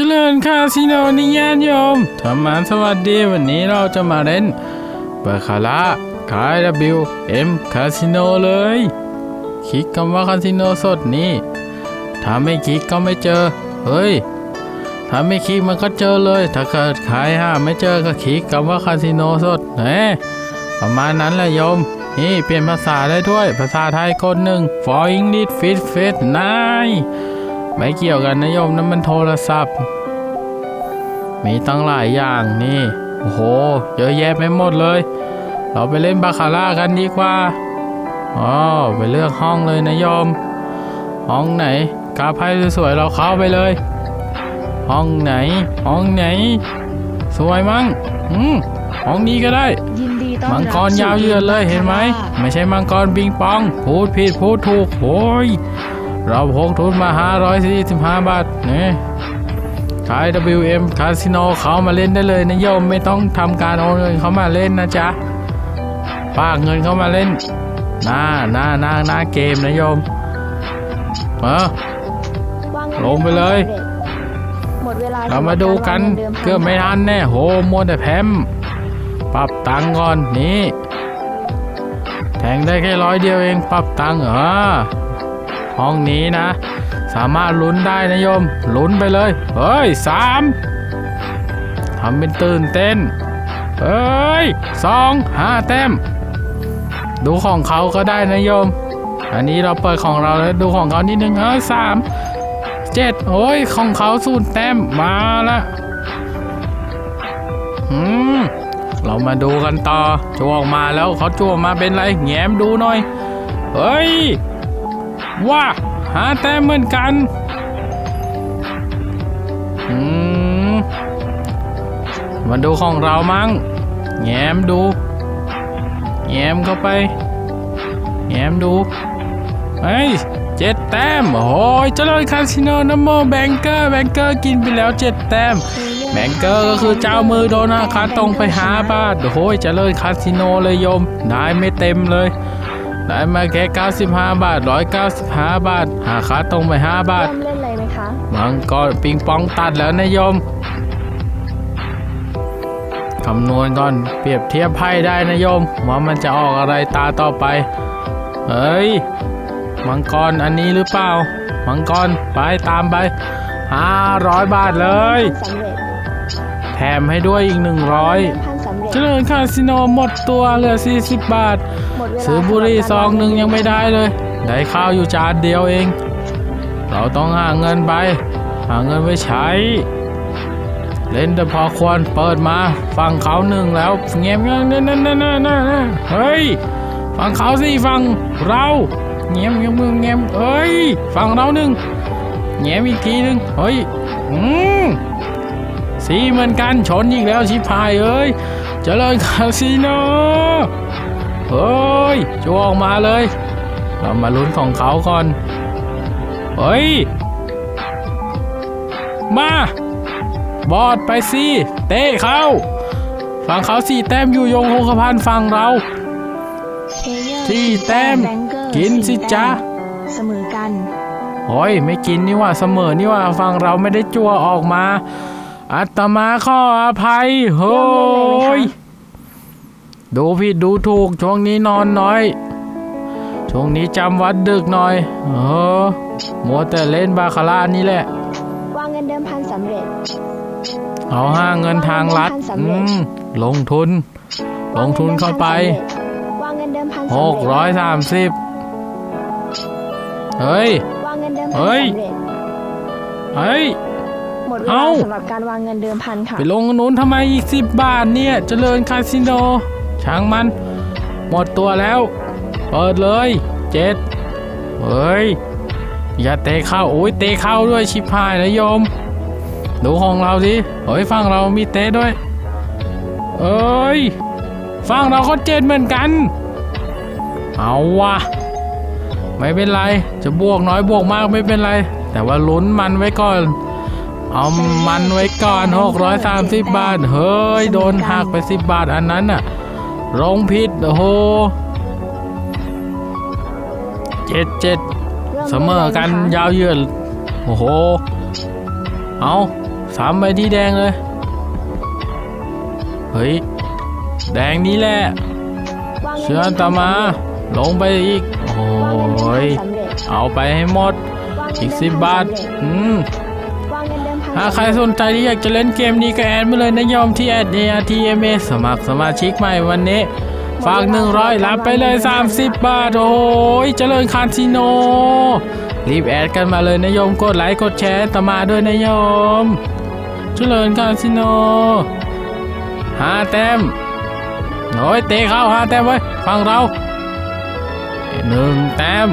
เจริญคาสิโนนิยานโยมธรรมานสวัสดีวันนี้เราจะมาเล่นเบอร์คาร่าคาย W M คาสิโนเลย คลิกคำว่าคาสิโนสดนี่ถ้าไม่คลิกก็ไม่เจอ เฮ้ย ถ้าไม่คลิกมันก็เจอเลย ถ้าเกิดใครหาไม่เจอก็คลิกคำว่าคาสิโนสดเฮ้ประมาณนั้นแหละโยม นี่เปลี่ยนภาษาได้ด้วย ภาษาไทยคนหนึ่ง for English fit fit นายไม่เกี่ยวกันนะโยมนั่นมันโทรศัพท์ มีตั้งหลายอย่างนี่ โอ้โห เยอะแยะไปหมดเลย เราไปเล่นบาคาร่ากันดีกว่า อ๋อ ไปเลือกห้องเลยนะโยม ห้องไหนกาไพ่สวยๆเราเข้าไปเลย ห้องไหน ห้องไหน สวยมั้ง อืมห้องนี้ก็ได้ ยินดีต้อนรับมังกรยาวเหยือดเลยเห็นไหม ไม่ใช่มังกรบิงปอง พูดผิดพูดถูกโอ้ยเราพกทุนมา 545 บาทนี่ ขาย WM คาสิโนเขามาเล่นได้เลยนะโยมไม่ต้องทำการโอนเงินเขามาเล่นนะจ๊ะปากเงินเขามาเล่นหน้าหน้าหน้าหน้าเกมนะโยมเออวางเงินลงไปเลยหมดเวลาเรามาดูกันสำหรับารวางงิดิมพันเกือบไม่ทันแน่โหมัวแต่แพมปรับตังค์ก่อนนี่แทงได้แค่ร้อยเดียวเองปรับตังค์เหรอห้องนี้นะ สามารถลุ้นได้นะโยม ลุ้นไปเลย เฮ้ยสามทำเป็นตื่นเต้น เฮ้ยสองห้าแต้ม ดูของเขาก็ได้นะโยม อันนี้เราเปิดของเราแล้วดูของเขานิดนึงเฮ้ยสามเจ็ดโอ้ยของเขาสูนย์แต้มมาละอืมเรามาดูกันต่อจวออกมาแล้วเขาจวออกมาเป็นไรแง้มดูหน่อย เฮ้ยว่า หาแต้มเหมือนกันอืมมาดูของเรามั้งแง้มดูแง้มเข้าไปแง้มดูเฮ้ยเจ็ดแต้มโอ้ยเจริญคาสิโนนัมโมแบงเกอร์แบงเกอร์กินไปแล้วเจ็ดแต้มแบงเกอร์ก็คือเจ้ามือโดนอาคาตรงไปหาบ้าโอ้ยเจริญคาสิโนเลยโยมได้ไม่เต็มเลย ได้มาแค่ 95 บาท 195 บาท หาคาตรงไป 5 บาท เริ่มเล่นเลยไหมคะ มังกรปิงปองตัดแล้วนะโยม คำนวณก่อนเปรียบเทียบไพ่ได้นะโยมว่ามันจะออกอะไรตาต่อไป เฮ้ย มังกรอันนี้หรือเปล่า มังกรไปตามไป 500 บาทเลย สำเร็จแถมให้ด้วยอีก 100เดิมพันสำเร็จเจริญคาสิโนหมดตัวเหลือ 40 บาท หมดเวลาซื้อบุหรี่ซองหนึ่งยังไม่ได้เลย ได้ข้าวอยู่จานเดียวเอง เราต้องหาเงินไป หาเงินไว้ใช้ เล่นแต่พอควรเปิดมา ฟังเขาหนึ่งแล้วเงียบเงียบนั่นนั่นนั่นนั่นเฮ้ย ฟังเขาสิฟังเราเงียบเงียบเงียบเงียบเอ้ย ฟังเราหนึ่งเงียบอีกทีหนึ่งเฮ้ย อืมสีเหมือนกันชนอีกแล้วชิพายเอ้ยเจริญคาสิโน เฮ้ยจวออกมาเลย เรามาลุ้นของเขาก่อน เฮ้ย มา บอดไปสิเตะเขาฝั่งเขาสี่แต้มอยู่ยงโคงพันฝั่งเราเพลเยอร์ที่แต้มบงเกอร์กินสิสี่จ๊ะแต้มเสมอกันโอ้ยไม่กินนี่ว่าเสมอนี่ว่าฝั่งเราไม่ได้จัวออกมา อัตมาข้ออภัยเฮ้ย ดูผิดดูถูกช่วงนี้นอนน้อย ช่วงนี้จำวัดดึกหน่อย เออมัวแต่เล่นบาคาร่านี่แหละ วางเงินเดิมพันสำเร็จ เอาห้าเงินทางรัฐอืมลงทุน ลงทุนเข้าไปวางเงินเดิมพันหสำกเร็จร้อยสามสิบเฮ้ยวางเงินเดิมพัเฮ้นยสำเร็จเฮ้ยหมดเวลาเอ้าสำหรับการวางเงินเดิมพันค่ะ ไปลงอันนู้นทำไมอีกสิบบาทเนี่ย เจริญคาสิโน ช่างมัน หมดตัวแล้ว เปิดเลยเจ็ดเฮ้ย อย่าเตะเข้าโอ้ยเตะเข้าด้วยชิบหายนะโยม ดูของเราสิเฮ้ยฟังเรามีเตะด้วยเอ้ยฟังเราก็เจ็ดเหมือนกัน เอาวะไม่เป็นไร จะบวกน้อยบวกมากไม่เป็นไร แต่ว่าลุ้นมันไว้ก่อน เอามันไว้ก่อน 630 บาท เฮ้ย โดนหักไป 10 บาทอันนั้นน่ะ ลงผิดโอ้โหเจ็ดเจ็ดริ่เสมอกันได้ลยะคะยาวเหยือดโอ้โห เอาซ้ำไปที่แดงเลย เฮ้ย แดงนี้แหละวางเงินเชิญดิมตามมาพันลงไปอีก โอ้วางเงินเดิมพัยนสำเร็จเอาไปให้หมดวางเงินอีกเดิมสิบพันบาทสำเร็จอืม วางเงินเดิมพันถ้าใครสนใจที่อยากจะเล่นเกมนี้ก็แอดมาเลยนะยอมที่แอด ARTMA สมัครสมาชิกใหม่วันนี้ ฝาก 100 รับไปเลย 30 บาท โอ้ยเจริญคาสิโน รีบแอดกันมาเลยนะโยมกดไลค์กดแชร์ตามมาด้วยนะโยมเจริญคาสิโนห้าแต้มโอ้ยเตะเข้าห้าแต้มไว้ยฟังเราหนึ่งแต้ม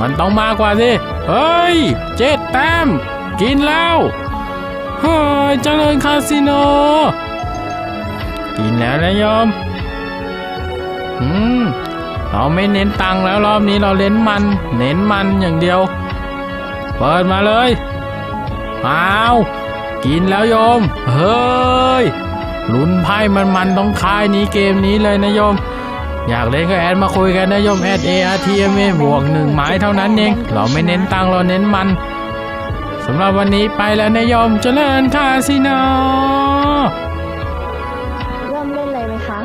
มันต้องมากกว่าสิ เฮ้ยเจ็ดแต้ม กินแล้ว เฮ้ยเจริญคาสิโน กินแล้วนะโยม อืม เราไม่เน้นตังค์แล้วรอบนี้เราเน้นมัน เน้นมันอย่างเดียว เปิดมาเลยอ้าวกินแล้วโยม เฮ้ย ลุ้นไพ่มันมันต้องคายนี้เกมนี้เลยนะโยม อยากเล่นก็แอดมาคุยกันนะโยมแอด ARTMA บวกหนึ่งไม้เท่านั้นเอง เราไม่เน้นตังค์เราเน้นมัน สำหรับวันนี้ไปแล้วนะโยมเจริญคาสิโนเริ่มเล่นเลยไหมคะ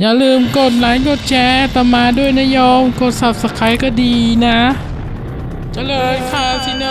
อย่าลืมกดไลค์กดแชร์ตามมาด้วยนะโยมกด subscribe ก็ดีนะ เจริญคาสิโน